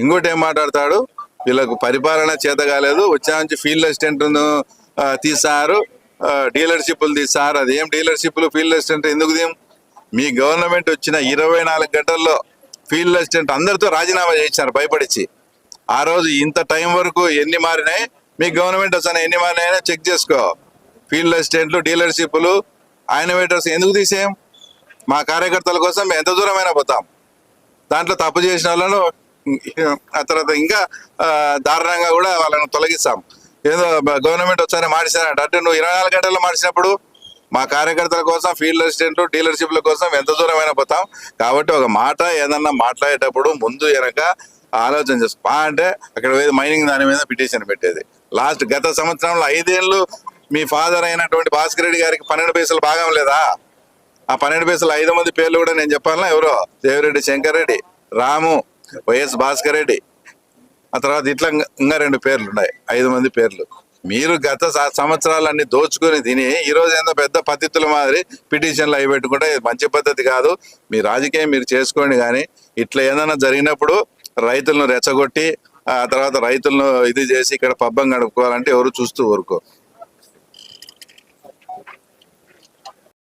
ఇంకోటి ఏం మాట్లాడతాడు? వీళ్ళకు పరిపాలన చేత కాలేదు. వచ్చా నుంచి ఫీల్డ్ అసిస్టెంట్ తీసారు డీలర్షిప్లు తీసారు అదేం డీలర్షిప్లు? ఫీల్డ్ అసిస్టెంట్ ఎందుకు దీం మీ గవర్నమెంట్ వచ్చిన ఇరవై నాలుగు గంటల్లో ఫీల్డ్ అసిస్టెంట్ అందరితో రాజీనామా చేయించారు భయపడిచి ఆ రోజు ఇంత టైం వరకు ఎన్ని మారినాయి? మీ గవర్నమెంట్ వచ్చిన ఎన్ని మారినాయో చెక్ చేసుకో. ఫీల్డ్ అసిస్టెంట్లు డీలర్షిప్లు ఆయనవేటర్స్ ఎందుకు తీసేయం? మా కార్యకర్తల కోసం మేము ఎంత దూరమైనా పోతాం. దాంట్లో తప్పు చేసిన వాళ్ళను ఆ తర్వాత ఇంకా దారుణంగా కూడా వాళ్ళని తొలగిస్తాం. ఏదో గవర్నమెంట్ వచ్చారని మార్చినారంట అంటే నువ్వు ఇరవై నాలుగు గంటల్లో మార్చినప్పుడు మా కార్యకర్తల కోసం ఫీల్డ్ అసిస్టెంట్ డీలర్షిప్ల కోసం ఎంత దూరమైనా పోతాం. కాబట్టి ఒక మాట ఏదన్నా మాట్లాడేటప్పుడు ముందు వెనక ఆలోచన చేసుకో అంటే అక్కడ పోయి మైనింగ్ దాని మీద పిటిషన్ పెట్టేది. లాస్ట్ గత సంవత్సరంలో ఐదేళ్ళు మీ ఫాదర్ అయినటువంటి భాస్కర్ రెడ్డి గారికి పన్నెండు పైసలు భాగం లేదా? ఆ పన్నెండు పైసలు ఐదు మంది పేర్లు కూడా నేను చెప్పాలన్నా ఎవరో? దేవిరెడ్డి శంకర్ రెడ్డి రాము వైఎస్ భాస్కర్ రెడ్డి. ఆ తర్వాత ఇట్లా ఇంకా రెండు పేర్లు ఉన్నాయి. ఐదు మంది పేర్లు. మీరు గత సంవత్సరాలన్నీ దోచుకొని తిని ఈ రోజు ఏందో పెద్ద పద్ధతుల మాదిరి పిటిషన్లు అవి పెట్టుకుంటే మంచి పద్ధతి కాదు. మీ రాజకీయం మీరు చేసుకోండి కానీ ఇట్లా ఏదైనా జరిగినప్పుడు రైతులను రెచ్చగొట్టి ఆ తర్వాత రైతులను ఇది చేసి ఇక్కడ పబ్బం గడుపుకోవాలంటే ఎవరు చూస్తూ ఊరుకో